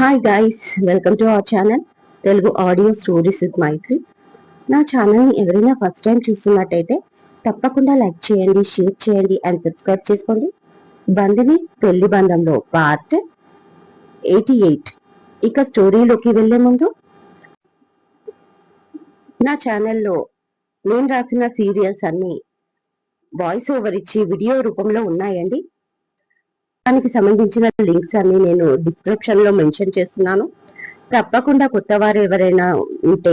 Hi guys welcome to our channel Telugu audio stories with Maithri నా ఛానల్ని ఎవరైనా first time చూస్తున్నట్టయితే తప్పకుండా లైక్ చేయండి షేర్ చేయండి అండ్ సబ్స్క్రైబ్ చేసుకోండి. బందిని పెళ్ళి బంధంలో పార్ట్ ఎయిటీ ఎయిట్ ఇక స్టోరీలోకి వెళ్ళే ముందు నా ఛానల్లో నేను రాసిన సీరియల్స్ అన్ని వాయిస్ ఓవర్ ఇచ్చి వీడియో రూపంలో ఉన్నాయండి. దానికి సంబంధించిన లింక్స్ అన్ని నేను డిస్క్రిప్షన్లో మెన్షన్ చేస్తున్నాను. తప్పకుండా కొత్త వారు ఎవరైనా ఉంటే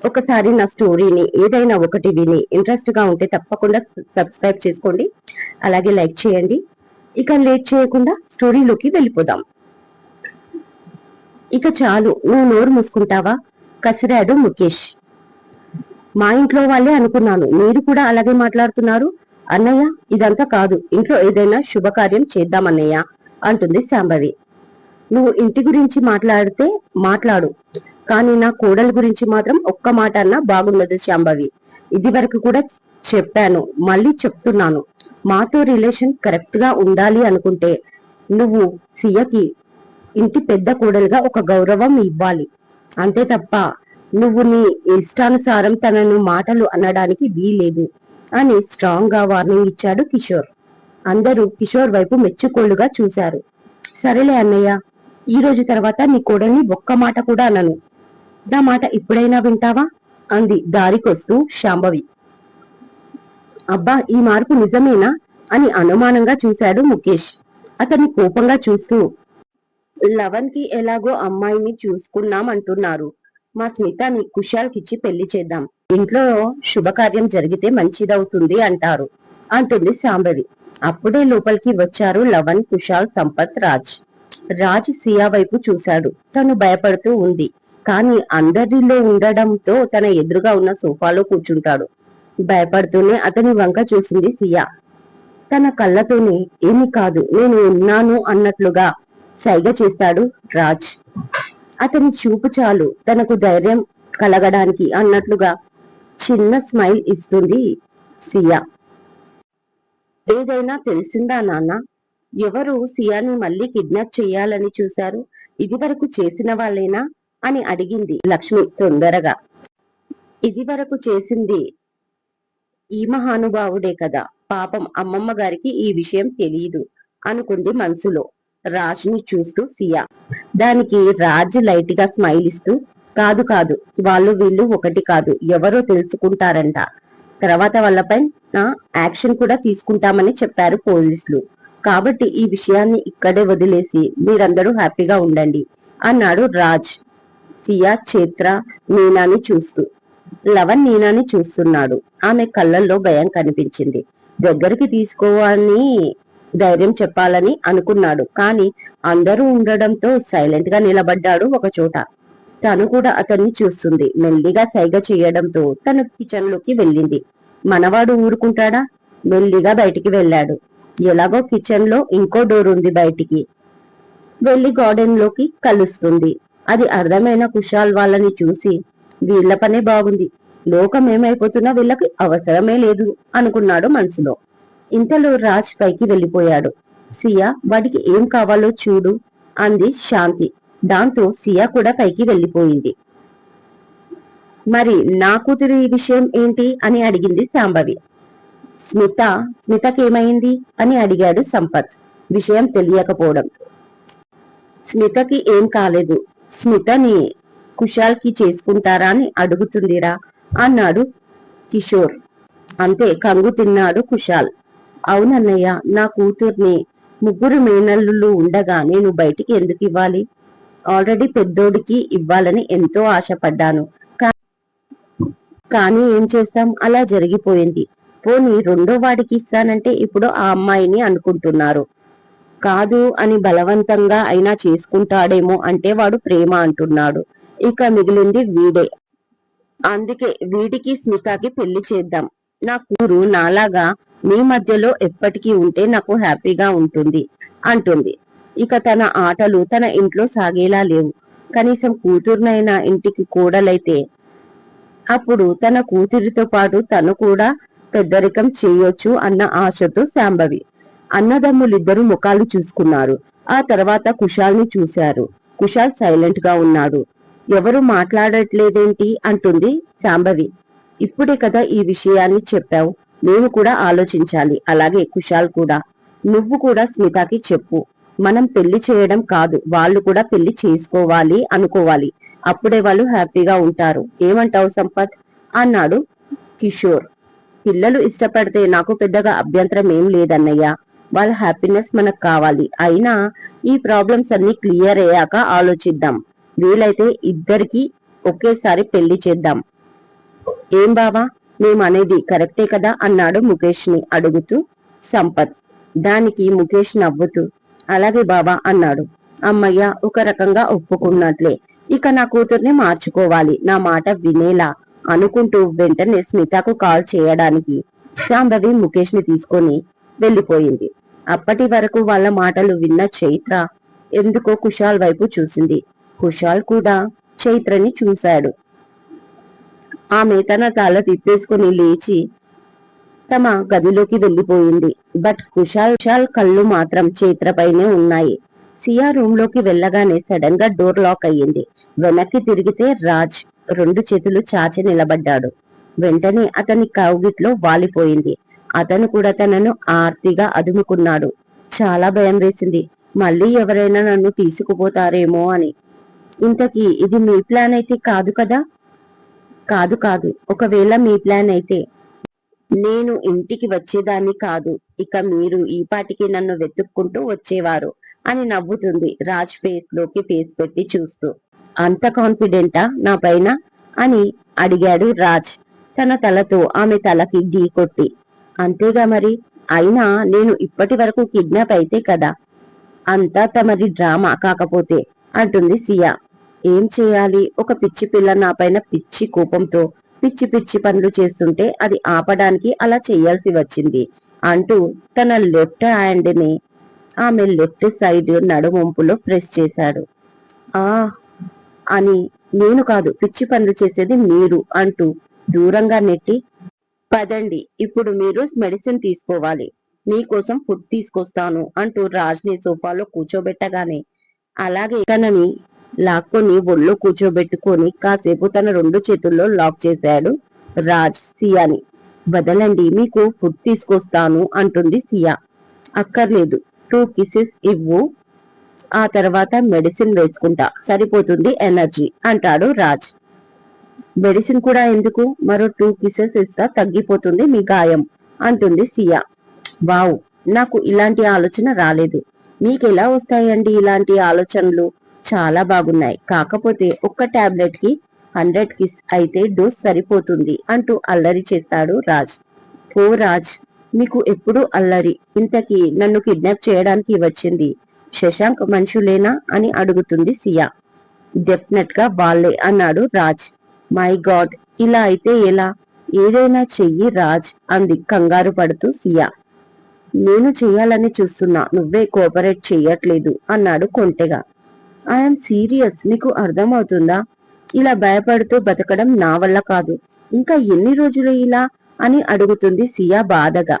ఒకసారి నా స్టోరీని ఏదైనా ఒకటి విని ఇంట్రెస్ట్గా ఉంటే తప్పకుండా సబ్స్క్రైబ్ చేసుకోండి. అలాగే లైక్ చేయండి. ఇక లేట్ చేయకుండా స్టోరీలోకి వెళ్ళిపోదాం. ఇక చాలు నువ్వు నోరు మూసుకుంటావా? కసిరాడు ముఖేష్. మా ఇంట్లో వాళ్ళే అనుకున్నాను మీరు కూడా అలాగే మాట్లాడుతున్నారు. అన్నయ్య ఇదంతా కాదు. ఇంట్లో ఏదైనా శుభకార్యం చేద్దామన్నయ్య అంటుంది శాంభవి నువ్వు ఇంటి గురించి మాట్లాడితే మాట్లాడు కానీ నా కోడల గురించి మాత్రం ఒక్క మాట అన్నా బాగున్నది శాంభవి ఇది వరకు కూడా చెప్పాను మళ్ళీ చెప్తున్నాను. మాతో రిలేషన్ కరెక్ట్గా ఉండాలి అనుకుంటే నువ్వు సియకి ఇంటి పెద్ద కోడలుగా ఒక గౌరవం ఇవ్వాలి. అంతే తప్ప నువ్వు నీ ఇష్టానుసారం తనను మాటలు అనడానికి వీలేదు అని స్ట్రాంగ్గా వార్నింగ్ ఇచ్చాడు కిషోర్. అందరూ కిషోర్ వైపు మెచ్చుకోలుగా చూశారు. సరేలే అన్నయ్య ఈ రోజు తర్వాత నీ కోడల్ని ఒక్క మాట కూడా అనను. నా మాట ఇప్పుడైనా వింటావా? అంది దారికొస్తూ శాంభవి. అబ్బా ఈ మార్పు నిజమేనా? అని అనుమానంగా చూశాడు ముఖేష్. అతన్ని కోపంగా చూస్తూ లవన్కి ఎలాగో అమ్మాయిని చూసుకున్నాం అంటున్నారు. మా స్మితని కుశాల్కిచ్చి పెళ్ళి చేద్దాం. ఇంట్లో శుభకార్యం జరిగితే మంచిదవుతుంది అంటారు అంటుంది సాంబవి. అప్పుడే లోపలికి వచ్చారు లవన్ కుశాల్ సంపత్ రాజ్. రాజ్ సియా వైపు చూశాడు. తను భయపడుతూ ఉంది. కానీ అందరిలో ఉండడంతో తన ఎదురుగా ఉన్న సోఫాలో కూర్చుంటాడు. భయపడుతూనే అతని వంక చూసింది సియా. తన కళ్ళతోనే ఏమి కాదు నేను ఉన్నాను అన్నట్లుగా సైగ చేస్తాడు రాజ్. అతని చూపు చాలు. తనకు ధైర్యం కలగడానికి అన్నట్లుగా చిన్న స్మైల్ ఇస్తుంది సియా. ఏదైనా తెలిసిందా నాన్న? ఎవరు సియాని మళ్ళీ కిడ్నాప్ చేయాలని చూశారు? ఇది వరకు చేసిన వాళ్ళేనా? అని అడిగింది లక్ష్మి తొందరగా. ఇది వరకు చేసింది ఈ మహానుభావుడే కదా. పాపం అమ్మమ్మ గారికి ఈ విషయం తెలియదు అనుకుంది మనసులో. రాజ్ని చూస్తూ సియా. దానికి రాజ్ లైట్గా స్మైల్ ఇస్తూ కాదు కాదు వాళ్ళు వీళ్ళు ఒకటి కాదు ఎవరో తెలుసుకుంటారంట. తర్వాత వాళ్ళపై యాక్షన్ కూడా తీసుకుంటామని చెప్పారు పోలీసులు. కాబట్టి ఈ విషయాన్ని ఇక్కడే వదిలేసి మీరందరూ హ్యాపీగా ఉండండి అన్నాడు రాజ్. సియా చేత్ర మీనాని చూస్తూ లవన్ నీనాని చూస్తున్నాడు. ఆమె కళ్ళల్లో భయం కనిపించింది. దగ్గరికి తీసుకోవాలని ధైర్యం చెప్పాలని అనుకున్నాడు. కాని అందరూ ఉండడంతో సైలెంట్గా నిలబడ్డాడు ఒక చోట. తను కూడా అతన్ని చూస్తుంది. మెల్లిగా సైగ చేయడంతో తను కిచెన్లోకి వెళ్ళింది. మనవాడు ఊరుకుంటాడా? మెల్లిగా బయటికి వెళ్ళాడు. ఎలాగో కిచెన్లో ఇంకో డోర్ ఉంది బయటికి. వెళ్ళి గార్డెన్లోకి కలుస్తుంది. అది అర్థమైన కుషాల్ వాళ్ళని చూసి వీళ్ళ పనే బాగుంది. లోకం ఏమైపోతున్నా వీళ్ళకి అవసరమే లేదు అనుకున్నాడు మనసులో. ఇంతలో రాజ్ పైకి వెళ్ళిపోయాడు. సియా వాడికి ఏం కావాలో చూడు అంది శాంతి. దాంతో సియా కూడా పైకి వెళ్ళిపోయింది. మరి నా కూతురి విషయం ఏంటి అని అడిగింది శాంభవి స్మిత స్మితకేమైంది అని అడిగాడు సంపత్. విషయం తెలియకపోవడం. స్మితకి ఏం కాలేదు. స్మితని కుషాల్కి చేసుకుంటారా అని అడుగుతుందిరా అన్నాడు కిషోర్. అంతే కంగు తిన్నాడు కుశాల్. అవునన్నయ్య నా కూతుర్ని ముగ్గురు మేనల్లులు ఉండగా నేను బయటికి ఎందుకు ఇవ్వాలి? ఆల్రెడీ పెద్దోడికి ఇవ్వాలని ఎంతో ఆశపడ్డాను. కానీ ఏం చేస్తాం? అలా జరిగిపోయింది. పోనీ రెండో వాడికి ఇస్తానంటే ఇప్పుడు ఆ అమ్మాయిని అనుకుంటున్నారు. కాదు అని బలవంతంగా అయినా చేసుకుంటాడేమో అంటే వాడు ప్రేమ అంటున్నాడు. ఇక మిగిలింది వీడే. అందుకే వీడికి స్మితకి పెళ్ళి చేద్దాం. నా కూతురు నాలాగా మీ మధ్యలో ఎప్పటికీ ఉంటే నాకు హ్యాపీగా ఉంటుంది అంటుంది. ఇక తన ఆటలు తన ఇంట్లో సాగేలా లేవు. కనీసం కూతురునైనా ఇంటికి కూడలైతే అప్పుడు తన కూతురితో పాటు తను కూడా పెద్దరికం చేయొచ్చు అన్న ఆశతో శాంభవి అన్నదమ్ములిద్దరూ ముఖాలు చూసుకున్నారు. ఆ తర్వాత కుషాల్ని చూశారు. కుషాల్ సైలెంట్గా ఉన్నాడు. ఎవరు మాట్లాడట్లేదేంటి? అంటుంది శాంభవి. ఇప్పుడే కదా ఈ విషయాన్ని చెప్పావు. నేను కూడా ఆలోచించాలి. అలాగే కుషాల్ కూడా. నువ్వు కూడా స్మితకి చెప్పు. మనం పెళ్ళి చేయడం కాదు. వాళ్ళు కూడా పెళ్ళి చేసుకోవాలి అనుకోవాలి. అప్పుడే వాళ్ళు హ్యాపీగా ఉంటారు. ఏమంటావు సంపత్? అన్నాడు కిషోర్. పిల్లలు ఇష్టపడితే నాకు పెద్దగా అభ్యంతరం ఏం లేదన్నయ్య. వాళ్ళ హ్యాపీనెస్ మనకు కావాలి. అయినా ఈ ప్రాబ్లమ్స్ అన్ని క్లియర్ అయ్యాక ఆలోచిద్దాం. వీలైతే ఇద్దరికి ఒకేసారి పెళ్ళి చేద్దాం. ఏం బావా? మేమనేది కరెక్టే కదా అన్నాడు ముఖేష్ని అడుగుతూ. సంపత్ దానికి ముఖేష్ నవ్వుతూ. అలాగే బాబా అన్నాడు. అమ్మయ్య ఒక రకంగా ఒప్పుకున్నట్లే. ఇక నా కూతుర్ని మార్చుకోవాలి. నా మాట వినేలా అనుకుంటూ వెంటనే స్మితకు కాల్ చేయడానికి శాంభవి ముఖేష్ని తీసుకొని వెళ్ళిపోయింది అప్పటి వరకు వాళ్ళ మాటలు విన్న చైత్ర ఎందుకో కుశాల్ వైపు చూసింది. కుశాల్ కూడా చైత్రని చూశాడు. ఆమె తన తల తిప్పేసుకుని లేచి తమ గదిలోకి వెళ్ళిపోయింది బట్ కుషాల్ కుషాల్ కళ్ళు మాత్రం చేత్రపైనే ఉన్నాయి. సియా రూమ్లోకి వెళ్ళగానే సడన్గా డోర్ లాక్ అయ్యింది. వెనక్కి తిరిగితే రాజ్ రెండు చేతులు చాచి నిలబడ్డాడు. వెంటనే అతని కౌగిట్లో వాలిపోయింది. అతను కూడా తనను ఆర్తిగా అదుముకున్నాడు. చాలా భయం వేసింది. మళ్ళీ ఎవరైనా నన్ను తీసుకుపోతారేమో అని. ఇంతకీ ఇది మీ ప్లాన్ అయితే కాదు కదా? కాదు కాదు. ఒకవేళ మీ ప్లాన్ అయితే నేను ఇంటికి వచ్చేదాన్ని కాదు. ఇక మీరు ఈ పాటికి నన్ను వెతుక్కుంటూ వచ్చేవారు అని నవ్వుతుంది రాజ్ ఫేస్లోకి ఫేస్ పెట్టి చూస్తూ. అంత కాన్ఫిడెంటా నా పైన? అని అడిగాడు రాజ్. తన తలతో ఆమె తలకి ఢీ కొట్టి. అంతేగా మరి? అయినా నేను ఇప్పటి వరకు కిడ్నాప్ అయితే కదా? అంతా తమరి డ్రామా కాకపోతే అంటుంది సియా. ఏం చేయాలి? ఒక పిచ్చి పిల్ల నా పైన పిచ్చి కోపంతో పిచ్చి పిచ్చి పనులు చేస్తుంటే అది ఆపడానికి అలా చేయాల్సి వచ్చింది అంటూ తన లెఫ్ట్ హ్యాండ్ని ఆమె లెఫ్ట్ సైడ్ నడుమొంపులో ప్రెస్ చేశాడు. ఆ! అని నేను కాదు పిచ్చి పనులు చేసేది మీరు అంటూ దూరంగా నెట్టి పదండి ఇప్పుడు మీరు మెడిసిన్ తీసుకోవాలి మీకోసం ఫుడ్ తీసుకొస్తాను అంటూ రాజ్ని సోఫాలో కూర్చోబెట్టగానే అలాగే తనని లాక్కొని ఒళ్ళో కూర్చోబెట్టుకొని కాసేపు తన రెండు చేతుల్లో లాక్ చేశాడు. రాజ్ సియాని వదలండి మీకు ఫుడ్ తీసుకొస్తాను అంటుంది సియా. అక్కర్లేదు టూ కిసెస్ ఇవ్వు ఆ తర్వాత మెడిసిన్ వేసుకుంటా సరిపోతుంది ఎనర్జీ అంటాడు రాజ్. మెడిసిన్ కూడా ఎందుకు? మరో టూ కిసెస్ ఇస్తా తగ్గిపోతుంది మీ గాయం అంటుంది సియా. వావ్ నాకు ఇలాంటి ఆలోచన రాలేదు. మీకెలా వస్తాయండి ఇలాంటి ఆలోచనలు? చాలా బాగున్నాయి. కాకపోతే ఒక్క టాబ్లెట్కి హండ్రెడ్ కిస్ అయితే డోస్ సరిపోతుంది అంటూ అల్లరి చేస్తాడు రాజ్. ఓ రాజ్ మీకు ఎప్పుడు అల్లరి ఇంతకీ నన్ను కిడ్నాప్ చేయడానికి వచ్చింది. శశాంక్ మనుషులేనా అని అడుగుతుంది సియా. డెఫినెట్గా వాళ్ళే అన్నాడు రాజ్. మై గాడ్ ఇలా అయితే ఎలా? ఏదైనా చెయ్యి రాజ్ అంది కంగారు పడుతూ సియా. నేను చెయ్యాలని చూస్తున్నా నువ్వే కోఆపరేట్ చెయ్యట్లేదు అన్నాడు కొంటెగా. ఐఎమ్ సీరియస్ మీకు అర్థమవుతుందా? ఇలా భయపడుతూ బతకడం నా వల్ల కాదు. ఇంకా ఎన్ని రోజులు ఇలా అని అడుగుతుంది సియా బాధగా.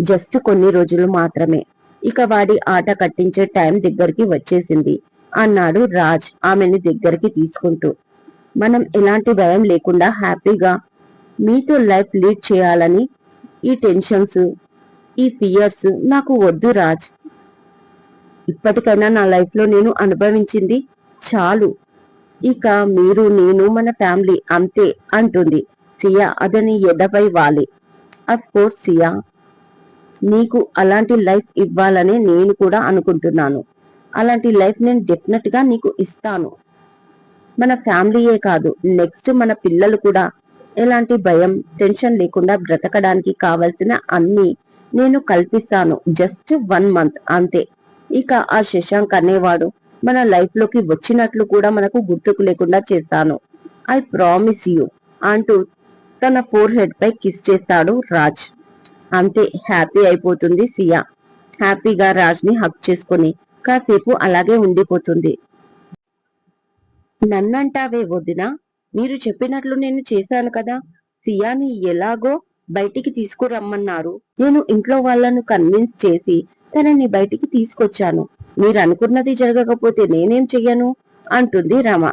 జస్ట్ కొన్ని రోజులు మాత్రమే. ఇక వాడి ఆట కట్టించే టైం దగ్గరికి వచ్చేసింది. అన్నాడు రాజ్ ఆమెని దగ్గరికి తీసుకుంటూ. మనం ఎలాంటి భయం లేకుండా హ్యాపీగా మీతో లైఫ్ లీడ్ చేయాలని ఈ టెన్షన్స్ ఈ ఫియర్స్ నాకు వద్దు రాజ్. ఇప్పటికైనా నా లైఫ్లో నేను అనుభవించింది చాలు. ఇక మీరు నేను మన ఫ్యామిలీ అంతే అంటుంది. సియా అతని ఎదపై వాలి. Of course Siya. నీకు అలాంటి లైఫ్ ఇవ్వాలని నేను కూడా అనుకుంటున్నాను. అలాంటి లైఫ్ నేను డెఫినెట్గా నీకు ఇస్తాను. మన ఫ్యామిలీయే కాదు నెక్స్ట్ మన పిల్లలు కూడా. ఎలాంటి భయం టెన్షన్ లేకుండా బ్రతకడానికి కావలసిన అన్ని నేను కల్పిస్తాను. జస్ట్ వన్ మంత్ అంతే. ఇక ఆ శశాంక్ అనేవాడు మన లైఫ్లోకి వచ్చినట్లు కూడా మనకు గుర్తుకు లేకుండా చేస్తాను. ఐ ప్రామిస్ యూ అంటూ తన ఫోర్ హెడ్ పై కిస్ చేస్తాడు రాజ్. అంతే హ్యాపీ అయిపోతుంది సియా. హ్యాపీగా రాజ్ని హక్ చేసుకుని కాసేపు అలాగే ఉండిపోతుంది. నన్నంటావే వదిన మీరు చెప్పినట్లు నేను చేశాను కదా. సియాని ఎలాగో బయటికి తీసుకురమ్మన్నారు. నేను ఇంట్లో వాళ్ళను కన్విన్స్ చేసి తనని బయటికి తీసుకొచ్చాను. మీరు అనుకున్నది జరగకపోతే నేనేం చెయ్యను? అంటుంది రమ.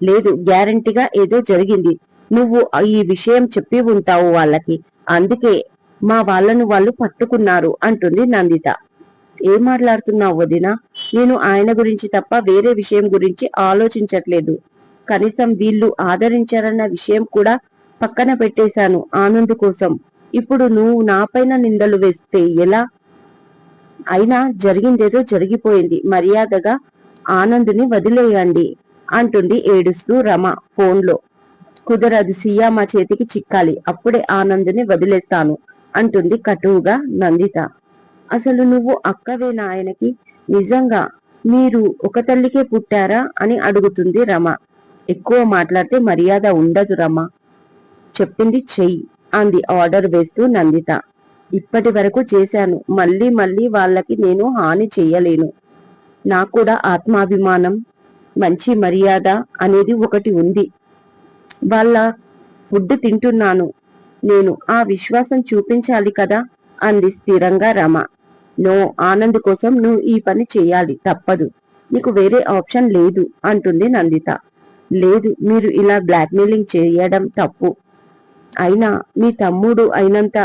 లేదు గ్యారంటీగా ఏదో జరిగింది. నువ్వు ఈ విషయం చెప్పి ఉంటావు వాళ్ళకి. అందుకే మా వాళ్ళను వాళ్ళు పట్టుకున్నారు అంటుంది నందిత. ఏం మాట్లాడుతున్నావు వదిన? నేను ఆయన గురించి తప్ప వేరే విషయం గురించి ఆలోచించట్లేదు. కనీసం వీళ్ళు ఆదరించారన్న విషయం కూడా పక్కన పెట్టేశాను ఆనంద్ కోసం. ఇప్పుడు నువ్వు నాపైన నిందలు వేస్తే ఎలా? అయినా జరిగిందేదో జరిగిపోయింది. మర్యాదగా ఆనందుని వదిలేయండి అంటుంది ఏడుస్తూ రమ ఫోన్లో. కుదరదు సియా మా చేతికి చిక్కాలి. అప్పుడే ఆనందుని వదిలేస్తాను అంటుంది కటువుగా నందిత. అసలు నువ్వు అక్కవేనా ఆయనకి నిజంగా మీరు ఒక తల్లికే పుట్టారా అని అడుగుతుంది రమ. ఎక్కువ మాట్లాడితే మర్యాద ఉండదు రమ. చెప్పింది చెయ్యి అంది ఆర్డర్ వేస్తూ నందిత. ఇప్పటి వరకు చేశాను. మళ్ళీ మళ్ళీ వాళ్ళకి నేను హాని చేయలేను. నాకు కూడా ఆత్మాభిమానం మంచి మర్యాద అనేది ఒకటి ఉంది. వాళ్ళ ఫుడ్ తింటున్నాను. నేను ఆ విశ్వాసం చూపించాలి కదా అంది స్థిరంగా రమ. నో ఆనంద్ కోసం నువ్వు ఈ పని చేయాలి. తప్పదు. నీకు వేరే ఆప్షన్ లేదు అంటుంది నందిత. లేదు మీరు ఇలా బ్లాక్మెయిలింగ్ చేయడం తప్పు. అయినా మీ తమ్ముడు అయినంత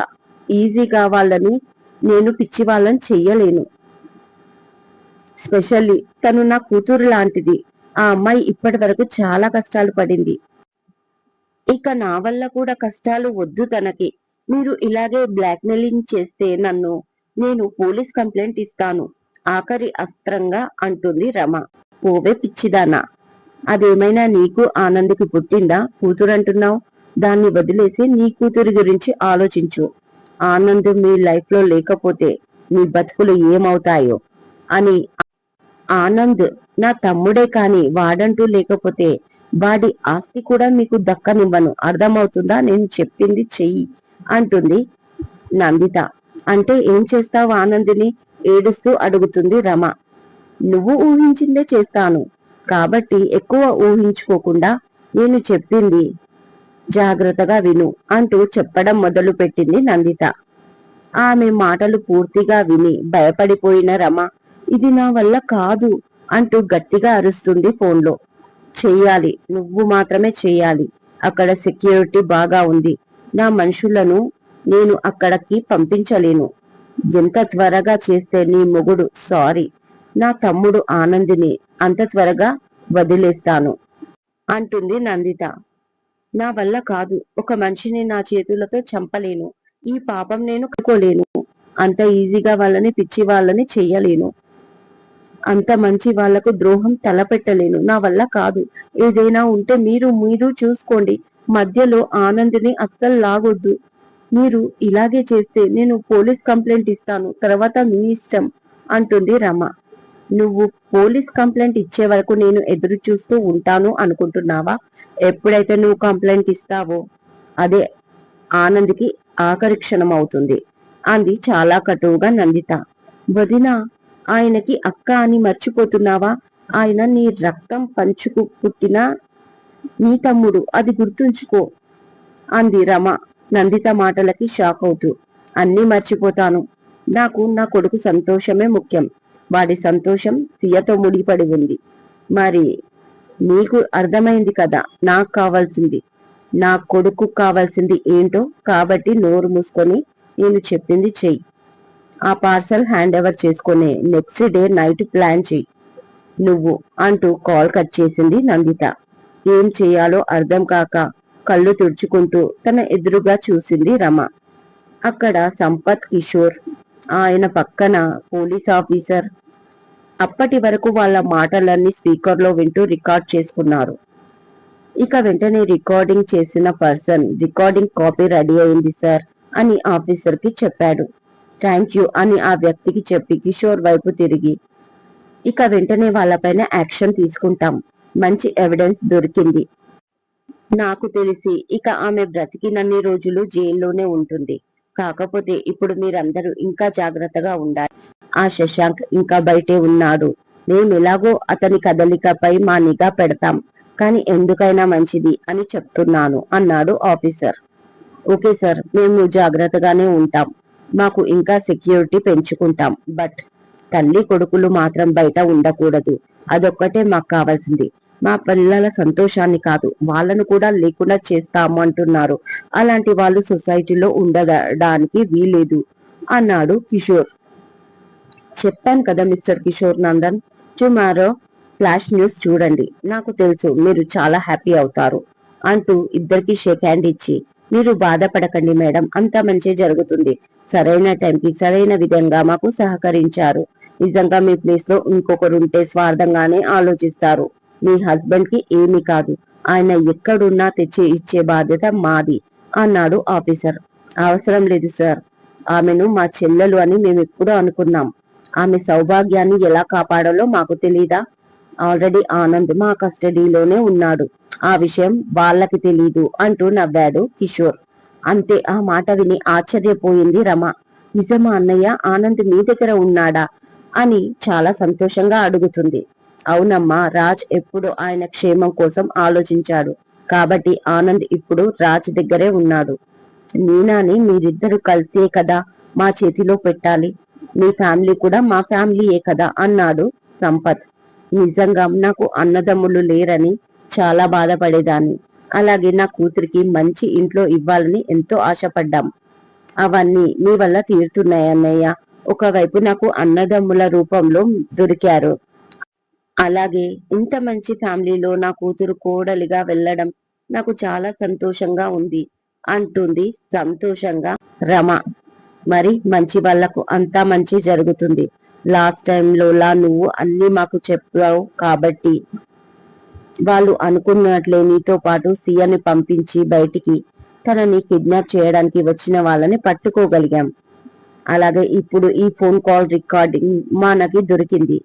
ఈజీగా వాళ్ళని నేను పిచ్చి వాళ్ళని చెయ్యలేను. స్పెషల్లీ తను నా కూతురు లాంటిది. ఆ అమ్మాయి ఇప్పటి వరకు చాలా కష్టాలు పడింది. ఇక నా వల్ల కూడా కష్టాలు వద్దు తనకి. మీరు ఇలాగే బ్లాక్మెయిలింగ్ చేస్తే నన్ను నేను పోలీస్ కంప్లైంట్ ఇస్తాను. ఆఖరి అస్త్రంగా అంటుంది రమ. ఓవే పిచ్చిదానా. అదేమైనా నీకు ఆనందకి పుట్టిందా? కూతురు అంటున్నావు దాన్ని వదిలేసి నీ కూతురి గురించి ఆలోచించు. ఆనంద్ మీ లైఫ్లో లేకపోతే మీ బతుకులు ఏమవుతాయో అని ఆనంద్ నా తమ్ముడే కాని వాడంటూ లేకపోతే వాడి ఆస్తి కూడా మీకు దక్కనివ్వను. అర్థమవుతుందా? నేను చెప్పింది చెయ్యి అంటుంది నందిత. అంటే ఏం చేస్తావు ఆనందిని? ఏడుస్తూ అడుగుతుంది రమ. నువ్వు ఊహించిందే చేస్తాను. కాబట్టి ఎక్కువ ఊహించుకోకుండా నేను చెప్పింది జాగ్రత్తగా విను అంటూ చెప్పడం మొదలు పెట్టింది నందిత. ఆమె మాటలు పూర్తిగా విని భయపడిపోయిన రమ ఇది నా వల్ల కాదు అంటూ గట్టిగా అరుస్తుంది ఫోన్లో. చెయ్యాలి నువ్వు మాత్రమే చెయ్యాలి అక్కడ సెక్యూరిటీ బాగా ఉంది నా మనుషులను నేను అక్కడికి పంపించలేను. ఎంత త్వరగా చేస్తే నీ మొగుడు సారీ నా తమ్ముడు ఆనందిని అంత త్వరగా వదిలేస్తాను అంటుంది నందిత. నా వల్ల కాదు. ఒక మనిషిని నా చేతులతో చంపలేను. ఈ పాపం నేను కట్టుకోలేను. అంత ఈజీగా వాళ్ళని పిచ్చి వాళ్ళని చెయ్యలేను. అంత మంచి వాళ్ళకు ద్రోహం తలపెట్టలేను. నా వల్ల కాదు. ఏదైనా ఉంటే మీరు మీరు చూసుకోండి. మధ్యలో ఆనందిని అస్సలు లాగొద్దు. మీరు ఇలాగే చేస్తే నేను పోలీస్ కంప్లైంట్ ఇస్తాను. తర్వాత మీ ఇష్టం అంటుంది రమ. నువ్వు పోలీస్ కంప్లైంట్ ఇచ్చే వరకు నేను ఎదురు చూస్తూ ఉంటాను అనుకుంటున్నావా? ఎప్పుడైతే నువ్వు కంప్లైంట్ ఇస్తావో అదే ఆనంద్కి ఆఖరి క్షణం అవుతుంది అంది చాలా కటువుగా నందిత. వదిన ఆయనకి అక్క అని మర్చిపోతున్నావా? ఆయన నీ రక్తం పంచుకు పుట్టిన నీ తమ్ముడు అది గుర్తుంచుకో అంది రమ. నందిత మాటలకి షాక్ అవుతూ. అన్నీ మర్చిపోతాను. నాకు నా కొడుకు సంతోషమే ముఖ్యం. వాడి సంతోషం సియతో ముడిపడి ఉంది. మరి నీకు అర్థమైంది కదా నాకు కావాల్సింది. నా కొడుకు కావాల్సింది ఏంటో కాబట్టి నోరు మూసుకొని నేను చెప్పింది చెయ్యి. ఆ పార్సల్ హ్యాండ్ ఓవర్ చేసుకునే నెక్స్ట్ డే నైట్ ప్లాన్ చెయ్యి. నువ్వు అంటూ కాల్ కట్ చేసింది నందిత. ఏం చేయాలో అర్థం కాక కళ్ళు తుడుచుకుంటూ తన ఎదురుగా చూసింది రమ. అక్కడ సంపత్ కిషోర్ ఆయన పక్కన పోలీస్ ఆఫీసర్ అప్పటి వరకు వాళ్ళ మాటలన్నీ స్పీకర్లో వింటూ రికార్డ్ చేసుకున్నారు. ఇక వెంటనే రికార్డింగ్ చేసిన పర్సన్ రికార్డింగ్ కాపీ రెడీ అయింది సార్ అని ఆఫీసర్కి చెప్పాడు. థ్యాంక్ యూ అని ఆ వ్యక్తికి చెప్పి కిషోర్ వైపు తిరిగి ఇక వెంటనే వాళ్ళపైన యాక్షన్ తీసుకుంటాం. మంచి ఎవిడెన్స్ దొరికింది. నాకు తెలిసి ఇక ఆమె బ్రతికినన్ని రోజులు జైల్లోనే ఉంటుంది. కాకపోతే ఇప్పుడు మీరందరూ ఇంకా జాగ్రత్తగా ఉండాలి. ఆ శశాంక్ ఇంకా బయటే ఉన్నాడు. మేము అతని కదలికపై మా నిఘా పెడతాం. కానీ ఎందుకైనా మంచిది అని చెప్తున్నాను అన్నాడు ఆఫీసర్. ఓకే సార్ మేము జాగ్రత్తగానే ఉంటాం. మాకు ఇంకా సెక్యూరిటీ పెంచుకుంటాం. బట్ తల్లి కొడుకులు మాత్రం బయట ఉండకూడదు. అదొక్కటే మాకు కావాల్సింది. మా పిల్లల సంతోషాన్ని కాదు వాళ్ళను కూడా లేకుండా చేస్తాము అంటున్నారు. అలాంటి వాళ్ళు సొసైటీలో ఉండడానికి వీలేదు అన్నాడు కిషోర్. చెప్పాను కదా mister Kishore Nandan tomorrow flash news చూడండి నాకు తెలుసు మీరు చాలా హ్యాపీ అవుతారు అంటూ ఇద్దరికి షేక్ హ్యాండ్ ఇచ్చి మీరు బాధపడకండి మేడం అంత మంచి జరుగుతుంది. సరైన టైంకి సరైన విధంగా మాకు సహకరించారు. నిజంగా మీ ప్లేస్లో ఇంకొకరు ఉంటే స్వార్థంగానే ఆలోచిస్తారు. మీ హస్బెండ్కి ఏమీ కాదు. ఆయన ఎక్కడున్నా తెచ్చి ఇచ్చే బాధ్యత మాది అన్నాడు ఆఫీసర్. అవసరం లేదు సార్. ఆమెను మా చెల్లెలు అని మేము ఎప్పుడూ అనుకున్నాం. ఆమె సౌభాగ్యాన్ని ఎలా కాపాడాలో మాకు తెలీదా? ఆల్రెడీ ఆనంద్ మా కస్టడీలోనే ఉన్నాడు. ఆ విషయం వాళ్ళకి తెలీదు అంటూ నవ్వాడు కిషోర్. అంతే ఆ మాట విని ఆశ్చర్యపోయింది రమ. నిజమా అన్నయ్య ఆనంద్ మీ దగ్గర ఉన్నాడా? అని చాలా సంతోషంగా అడుగుతుంది. అవునమ్మా రాజ్ ఎప్పుడు ఆయన క్షేమం కోసం ఆలోచించాడు. కాబట్టి ఆనంద్ ఇప్పుడు రాజ్ దగ్గరే ఉన్నాడు. నీనాని మీరిద్దరు కలిసే కదా మా చేతిలో పెట్టాలి. మీ ఫ్యామిలీ కూడా మా ఫ్యామిలీయే కదా అన్నాడు సంపత్. నిజంగా నాకు అన్నదమ్ములు లేరని చాలా బాధపడేదాన్ని. అలాగే నా కూతురికి మంచి ఇంట్లో ఇవ్వాలని ఎంతో ఆశపడ్డాం. అవన్నీ మీ వల్ల తీరుతున్నాయన్నయ్య. ఒకవైపు నాకు అన్నదమ్ముల రూపంలో దొరికారు. అలాగే ఇంత మంచి ఫ్యామిలీలో నా కూతురు కోడలిగా వెళ్ళడం నాకు చాలా సంతోషంగా ఉంది అంటుంది సంతోషంగా రమ. మరి మంచి వాళ్ళకు అంతా మంచి జరుగుతుంది. లాస్ట్ టైంలోలా నువ్వు అన్ని మాకు చెప్పావు కాబట్టి వాళ్ళు అనుకున్నట్లే నీతో పాటు సియని పంపించి బయటికి తనని కిడ్నాప్ చేయడానికి వచ్చిన వాళ్ళని పట్టుకోగలిగాం. అలాగే ఇప్పుడు ఈ ఫోన్ కాల్ రికార్డింగ్ మనకి దొరికింది.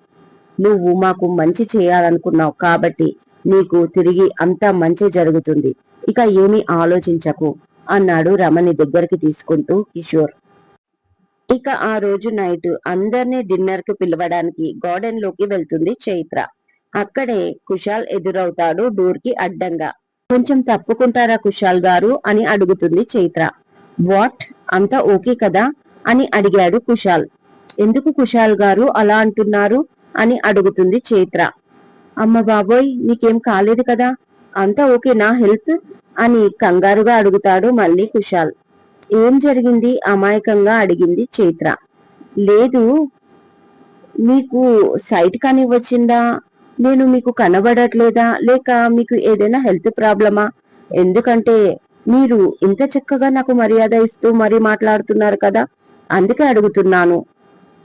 నువ్వు మాకు మంచి చేయాలనుకున్నావు కాబట్టి నీకు తిరిగి అంతా మంచి జరుగుతుంది. ఇక ఏమీ ఆలోచించకు అన్నాడు రమణి దగ్గరికి తీసుకుంటూ కిషోర్. ఇక ఆ రోజు నైట్ అందరినీ డిన్నర్కి పిలవడానికి గార్డెన్లోకి వెళ్తుంది చైత్ర. అక్కడే కుశాల్ ఎదురవుతాడు డోర్కి అడ్డంగా. కొంచెం తప్పుకుంటారా కుశాల్ గారు అని అడుగుతుంది చైత్ర. వాట్? అంతా ఓకే కదా? అని అడిగాడు కుశాల్. ఎందుకు కుశాల్ గారు అలా అంటున్నారు? అని అడుగుతుంది చైత్ర. అమ్మ బాబోయ్ నీకేం కాలేదు కదా? అంతా ఓకే నా హెల్త్? అని కంగారుగా అడుగుతాడు మళ్ళీ కుశాల్. ఏం జరిగింది? అమాయకంగా అడిగింది చైత్ర. లేదు మీకు సైట్ కానీ వచ్చిందా నేను మీకు కనబడట్లేదా? లేక మీకు ఏదైనా హెల్త్ ప్రాబ్లమా? ఎందుకంటే మీరు ఇంత చక్కగా నాకు మర్యాద ఇస్తూ మరీ మాట్లాడుతున్నారు కదా అందుకే అడుగుతున్నాను.